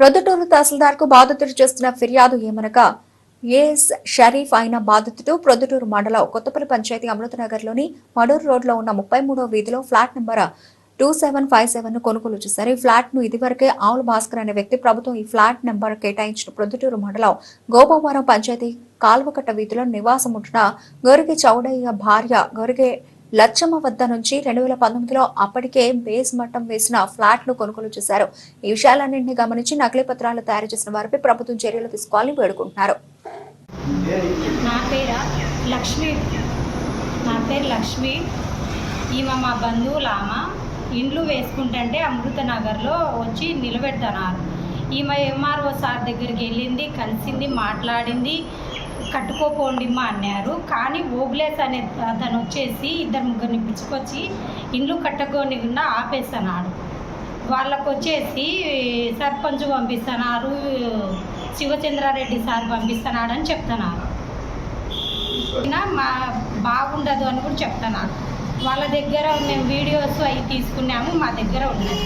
ప్రొద్దుటూరు తహసీల్దార్కు బాధితుడు చేస్తున్న ఫిర్యాదు ఏమనగా ఏఎస్ షరీఫ్ అయిన బాధితుడు ప్రొద్దుటూరు మండలం కొత్తపల్లి పంచాయతీ అమృతనగర్లోని మడూరు రోడ్లో ఉన్న ముప్పై మూడో వీధిలో flat number two seven five సెవెన్ను కొనుగోలు చేశారు. ఈ ఫ్లాట్ను ఇదివరకే ఆవుల భాస్కర్ అనే వ్యక్తి ప్రభుత్వం ఈ ఫ్లాట్ నెంబర్ కేటాయించిన ప్రొద్దుటూరు మండలం గోపవరం పంచాయతీ కాల్వకట్ట వీధిలో నివాసం ఉంటున్న గొరిగి చౌడయ్య భార్య గొరిగే లచ్చమ్మ వద్ద నుంచి రెండు వేల పంతొమ్మిదిలో అప్పటికే బేస్ మట్టం వేసిన ఫ్లాట్ను కొనుగోలు చేశారు. ఈ విషయాలన్నింటినీ గమనించి నకిలీ పత్రాలు తయారు చేసిన వారిపై ప్రభుత్వం చర్యలు తీసుకోవాలని వేడుకుంటున్నారు. నా పేరు లక్ష్మి. నా పేరు లక్ష్మి. ఈమె మా బంధువులు ఇండ్లు వేసుకుంటుంటే అమృతనగర్లో వచ్చి నిలబెడతాను ఈమె ఎంఆర్ఓ సార్ దగ్గరికి వెళ్ళింది కలిసింది మాట్లాడింది. కట్టుకోపోండిమ్మా అన్నారు. కానీ ఓబ్లేస్ అనే అతను వచ్చేసి ఇద్దరు ముగ్గురిని పిచ్చుకొచ్చి ఇండ్లు కట్టుకోనికుండా ఆపేస్తున్నాడు వాళ్ళకు వచ్చేసి సర్పంచ్ పంపిస్తున్నారు శివచంద్రారెడ్డి సార్ పంపిస్తున్నాడు అని చెప్తున్నారు మా బాగుండదు అని కూడా చెప్తున్నారు. వాళ్ళ దగ్గర మేము వీడియోస్ అవి తీసుకున్నాము మా దగ్గర ఉన్నాయి.